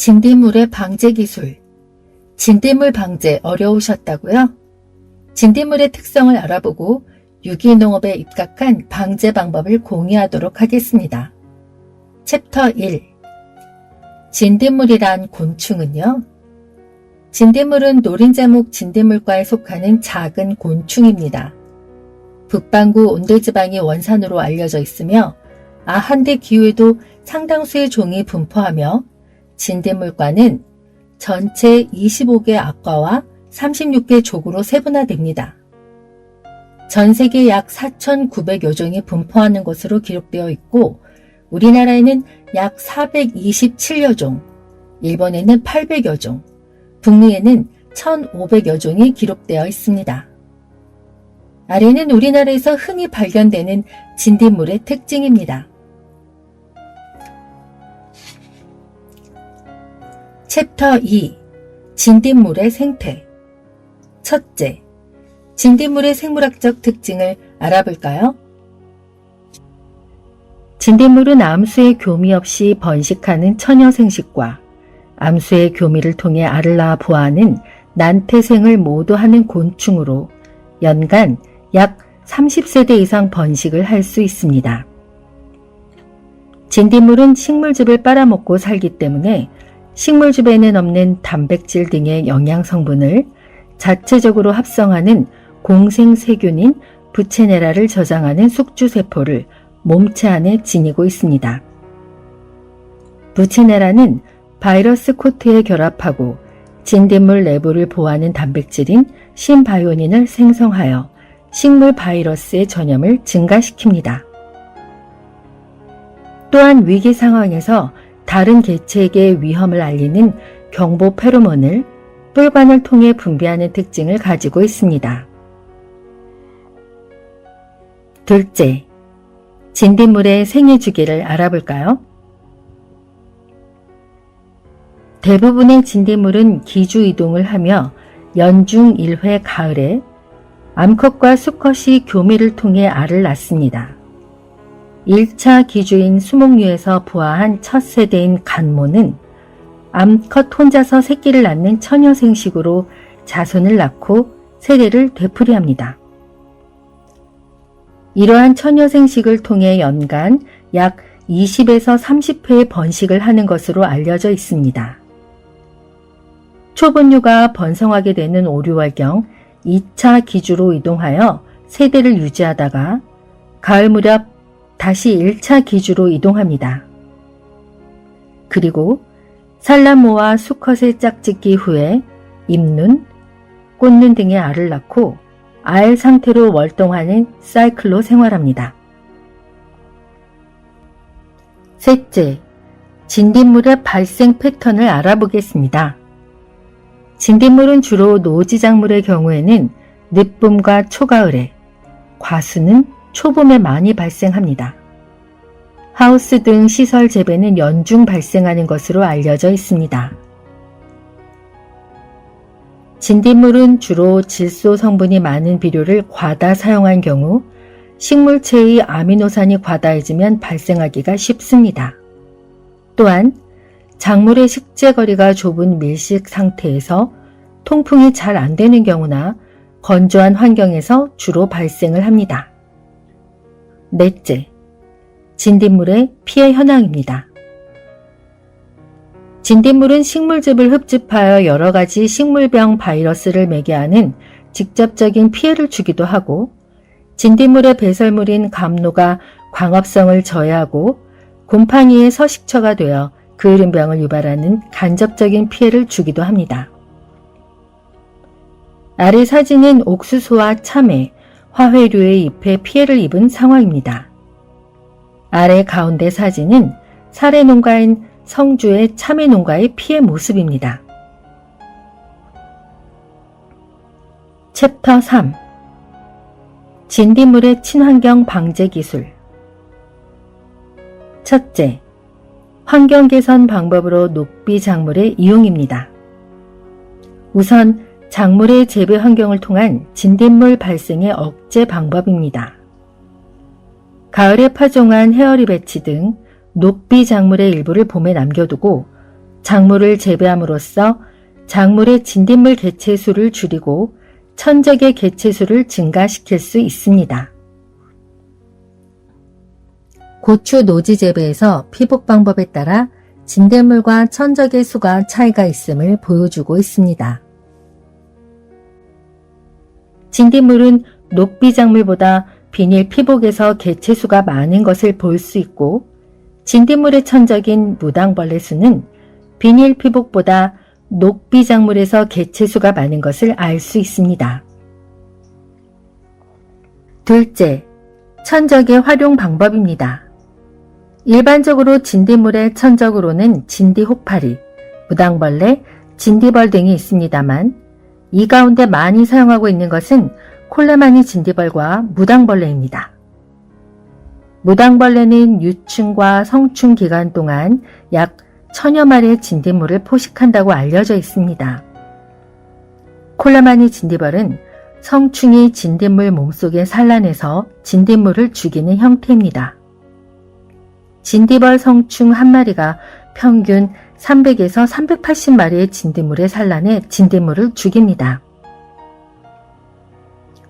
진딧물의 방제 기술. 진딧물 방제 어려우셨다고요? 진딧물의 특성을 알아보고 유기농업에 입각한 방제 방법을 공유하도록 하겠습니다. 챕터 1 진딧물이란 곤충은요? 진딧물은 노린자목 진딧물과에 속하는 작은 곤충입니다. 북반구 온대지방이 원산으로 알려져 있으며 아한대 기후에도 상당수의 종이 분포하며 진딧물과는 전체 25개 악과와 36개 족으로 세분화됩니다. 전 세계 약 4,900여 종이 분포하는 것으로 기록되어 있고 우리나라에는 약 427여 종, 일본에는 800여 종, 북미에는 1,500여 종이 기록되어 있습니다. 아래는 우리나라에서 흔히 발견되는 진딧물의 특징입니다. 챕터 2 진딧물의 생태 첫째, 진딧물의 생물학적 특징을 알아볼까요? 진딧물은 암수의 교미 없이 번식하는 처녀 생식과 암수의 교미를 통해 알을 낳아 부화하는 난태생을 모두 하는 곤충으로 연간 약 30세대 이상 번식을 할 수 있습니다. 진딧물은 식물즙을 빨아먹고 살기 때문에 식물즙에는 없는 단백질 등의 영양 성분을 자체적으로 합성하는 공생세균인 부체네라를 저장하는 숙주세포를 몸체 안에 지니고 있습니다. 부체네라는 바이러스 코트에 결합하고 진딧물 내부를 보호하는 단백질인 신바이오닌을 생성하여 식물 바이러스의 전염을 증가시킵니다. 또한 위기 상황에서 다른 개체에게 위험을 알리는 경보 페로몬을 뿔관을 통해 분비하는 특징을 가지고 있습니다. 둘째, 진딧물의 생애 주기를 알아볼까요? 대부분의 진딧물은 기주 이동을 하며 연중 1회 가을에 암컷과 수컷이 교미를 통해 알을 낳습니다. 1차 기주인 수목류에서 부화한 첫 세대인 간모는 암컷 혼자서 새끼를 낳는 처녀생식으로 자손을 낳고 세대를 되풀이합니다. 이러한 처녀생식을 통해 연간 약 20에서 30회의 번식을 하는 것으로 알려져 있습니다. 초본류가 번성하게 되는 오류월경 2차 기주로 이동하여 세대를 유지하다가 가을 무렵 다시 1차 기주로 이동합니다. 그리고 산란모와 수컷의 짝짓기 후에 입눈, 꽃눈 등의 알을 낳고 알 상태로 월동하는 사이클로 생활합니다. 셋째, 진딧물의 발생 패턴을 알아보겠습니다. 진딧물은 주로 노지작물의 경우에는 늦봄과 초가을에, 과수는 초봄에 많이 발생합니다. 하우스 등 시설 재배는 연중 발생하는 것으로 알려져 있습니다. 진딧물은 주로 질소 성분이 많은 비료를 과다 사용한 경우 식물체의 아미노산이 과다해지면 발생하기가 쉽습니다. 또한 작물의 식재 거리가 좁은 밀식 상태에서 통풍이 잘 안 되는 경우나 건조한 환경에서 주로 발생을 합니다. 넷째, 진딧물의 피해 현황입니다. 진딧물은 식물즙을 흡집하여 여러 가지 식물병 바이러스를 매개하는 직접적인 피해를 주기도 하고 진딧물의 배설물인 감로가 광합성을 저해하고 곰팡이의 서식처가 되어 그을음병을 유발하는 간접적인 피해를 주기도 합니다. 아래 사진은 옥수수와 참외, 화훼류의 잎에 피해를 입은 상황입니다. 아래 가운데 사진은 사례 농가인 성주의 참외 농가의 피해 모습입니다. 챕터 3 진딧물의 친환경 방제 기술 첫째, 환경 개선 방법으로 녹비 작물의 이용입니다. 우선 작물의 재배 환경을 통한 진딧물 발생의 억제 방법입니다. 가을에 파종한 헤어리 배치 등 녹비 작물의 일부를 봄에 남겨두고 작물을 재배함으로써 작물의 진딧물 개체수를 줄이고 천적의 개체수를 증가시킬 수 있습니다. 고추 노지 재배에서 피복 방법에 따라 진딧물과 천적의 수가 차이가 있음을 보여주고 있습니다. 진딧물은 녹비 작물보다 비닐 피복에서 개체수가 많은 것을 볼 수 있고 진딧물의 천적인 무당벌레 수는 비닐 피복보다 녹비 작물에서 개체수가 많은 것을 알 수 있습니다. 둘째, 천적의 활용 방법입니다. 일반적으로 진딧물의 천적으로는 진디 혹파리, 무당벌레, 진디벌 등이 있습니다만 이 가운데 많이 사용하고 있는 것은 콜레마니 진디벌과 무당벌레입니다. 무당벌레는 유충과 성충 기간 동안 약 천여 마리의 진딧물을 포식한다고 알려져 있습니다. 콜레마니 진디벌은 성충이 진딧물 몸속에 산란해서 진딧물을 죽이는 형태입니다. 진디벌 성충 한 마리가 평균 300에서 380마리의 진딧물에 산란해 진딧물을 죽입니다.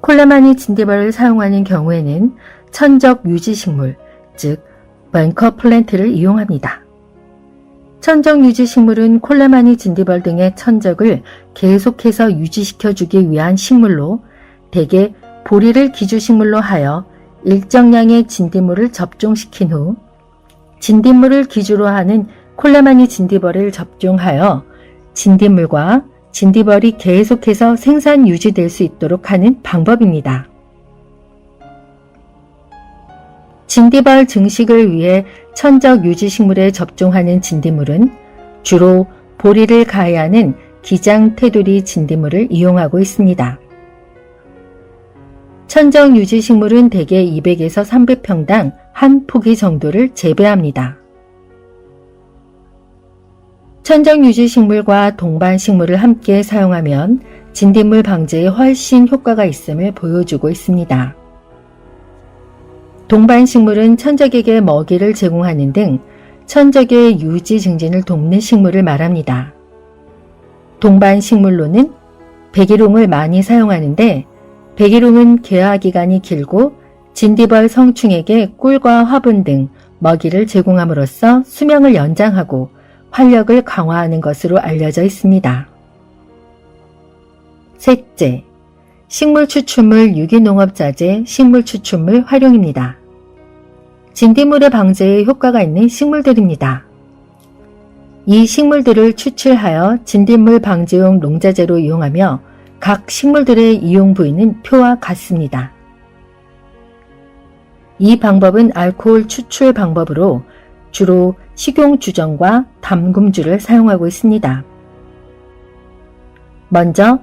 콜라마니 진디벌을 사용하는 경우에는 천적 유지식물, 즉 벙커 플랜트를 이용합니다. 천적 유지식물은 콜라마니 진디벌 등의 천적을 계속해서 유지시켜주기 위한 식물로 대개 보리를 기주식물로 하여 일정량의 진딧물을 접종시킨 후 진딧물을 기주로 하는 콜라마니 진디벌을 접종하여 진딧물과 진디벌이 계속해서 생산 유지될 수 있도록 하는 방법입니다. 진디벌 증식을 위해 천적 유지식물에 접종하는 진딧물은 주로 보리를 가해하는 기장 테두리 진딧물을 이용하고 있습니다. 천적 유지식물은 대개 200에서 300평당 한 포기 정도를 재배합니다. 천적 유지식물과 동반식물을 함께 사용하면 진딧물 방제에 훨씬 효과가 있음을 보여주고 있습니다. 동반식물은 천적에게 먹이를 제공하는 등 천적의 유지 증진을 돕는 식물을 말합니다. 동반식물로는 백일홍을 많이 사용하는데 백일홍은 개화 기간이 길고 진디벌 성충에게 꿀과 화분 등 먹이를 제공함으로써 수명을 연장하고 활력을 강화하는 것으로 알려져 있습니다. 셋째, 식물 추출물 유기농업자재 식물 추출물 활용입니다. 진딧물의 방제에 효과가 있는 식물들입니다. 이 식물들을 추출하여 진딧물 방제용 농자재로 이용하며 각 식물들의 이용 부위는 표와 같습니다. 이 방법은 알코올 추출 방법으로 주로 식용주정과 담금주를 사용하고 있습니다. 먼저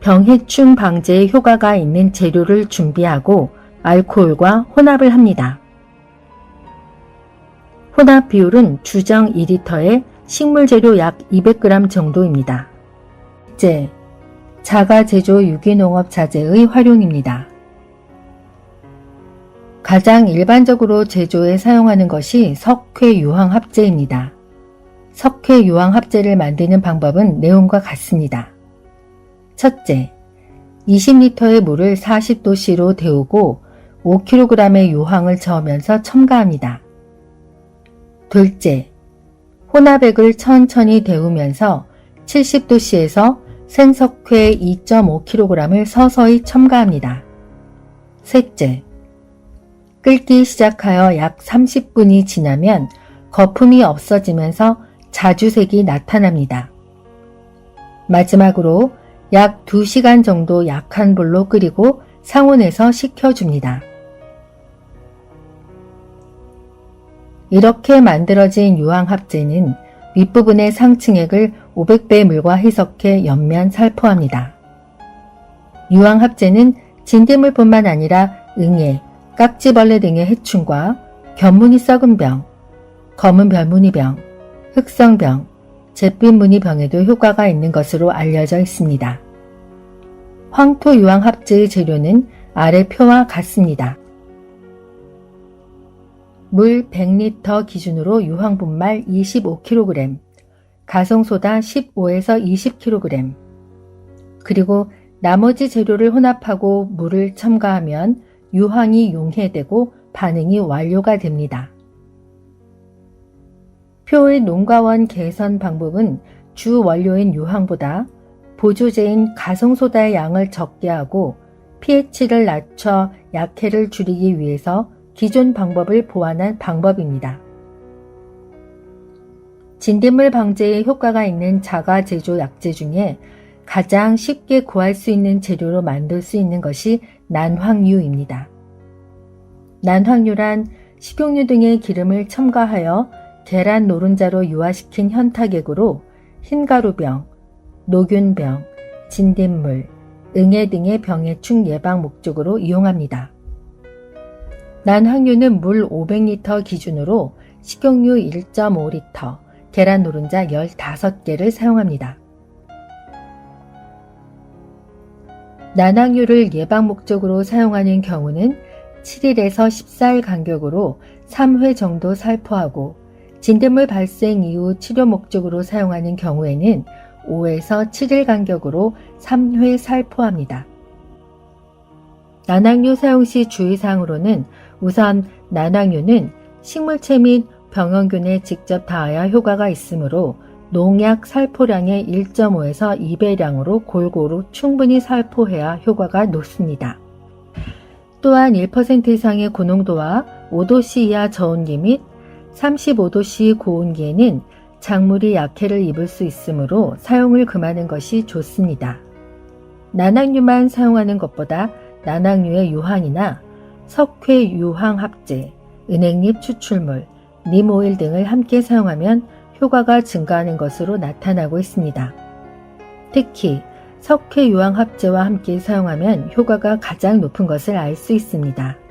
병해충 방제에 효과가 있는 재료를 준비하고 알코올과 혼합을 합니다. 혼합 비율은 주정 2리터에 식물 재료 약 200g 정도입니다. 째, 자가 제조 유기농업 자재의 활용입니다. 가장 일반적으로 제조에 사용하는 것이 석회 유황 합제입니다. 석회 유황 합제를 만드는 방법은 내용과 같습니다. 첫째, 20리터의 물을 40도씨로 데우고 5kg의 유황을 저으면서 첨가합니다. 둘째, 혼합액을 천천히 데우면서 70도씨에서 생석회 2.5kg을 서서히 첨가합니다. 셋째, 끓기 시작하여 약 30분이 지나면 거품이 없어지면서 자주색이 나타납니다. 마지막으로 약 2시간 정도 약한 불로 끓이고 상온에서 식혀줍니다. 이렇게 만들어진 유황합제는 윗부분의 상층액을 500배 물과 해석해 옆면 살포합니다. 유황합제는 진딧물뿐만 아니라 응애, 깍지벌레 등의 해충과 견무늬 썩은 병, 검은 별무늬 병, 흑성병, 잿빛 무늬 병에도 효과가 있는 것으로 알려져 있습니다. 황토 유황 합제의 재료는 아래 표와 같습니다. 물 100리터 기준으로 유황분말 25kg, 가성소다 15에서 20kg, 그리고 나머지 재료를 혼합하고 물을 첨가하면 유황이 용해되고 반응이 완료가 됩니다. 표의 농가원 개선 방법은 주 원료인 유황보다 보조제인 가성소다의 양을 적게 하고 pH를 낮춰 약해를 줄이기 위해서 기존 방법을 보완한 방법입니다. 진딧물 방제에 효과가 있는 자가 제조 약재 중에 가장 쉽게 구할 수 있는 재료로 만들 수 있는 것이 난황유입니다. 난황유란 식용유 등의 기름을 첨가하여 계란 노른자로 유화시킨 현타액으로 흰가루병, 노균병, 진딧물, 응애 등의 병해충 예방 목적으로 이용합니다. 난황유는 물 500리터 기준으로 식용유 1.5리터, 계란 노른자 15개를 사용합니다. 난황유를 예방 목적으로 사용하는 경우는 7일에서 14일 간격으로 3회 정도 살포하고 진딧물 발생 이후 치료 목적으로 사용하는 경우에는 5에서 7일 간격으로 3회 살포합니다. 난황유 사용 시 주의사항으로는 우선 난황유는 식물체 및 병원균에 직접 닿아야 효과가 있으므로 농약 살포량의 1.5에서 2배량으로 골고루 충분히 살포해야 효과가 높습니다. 또한 1% 이상의 고농도와 5도씨 이하 저온기 및 35도씨 고온기에는 작물이 약해를 입을 수 있으므로 사용을 금하는 것이 좋습니다. 난황유만 사용하는 것보다 난황유의 유황이나 석회 유황 합제, 은행잎 추출물, 님 오일 등을 함께 사용하면 효과가 증가하는 것으로 나타나고 있습니다. 특히 석회 유황 합제와 함께 사용하면 효과가 가장 높은 것을 알 수 있습니다.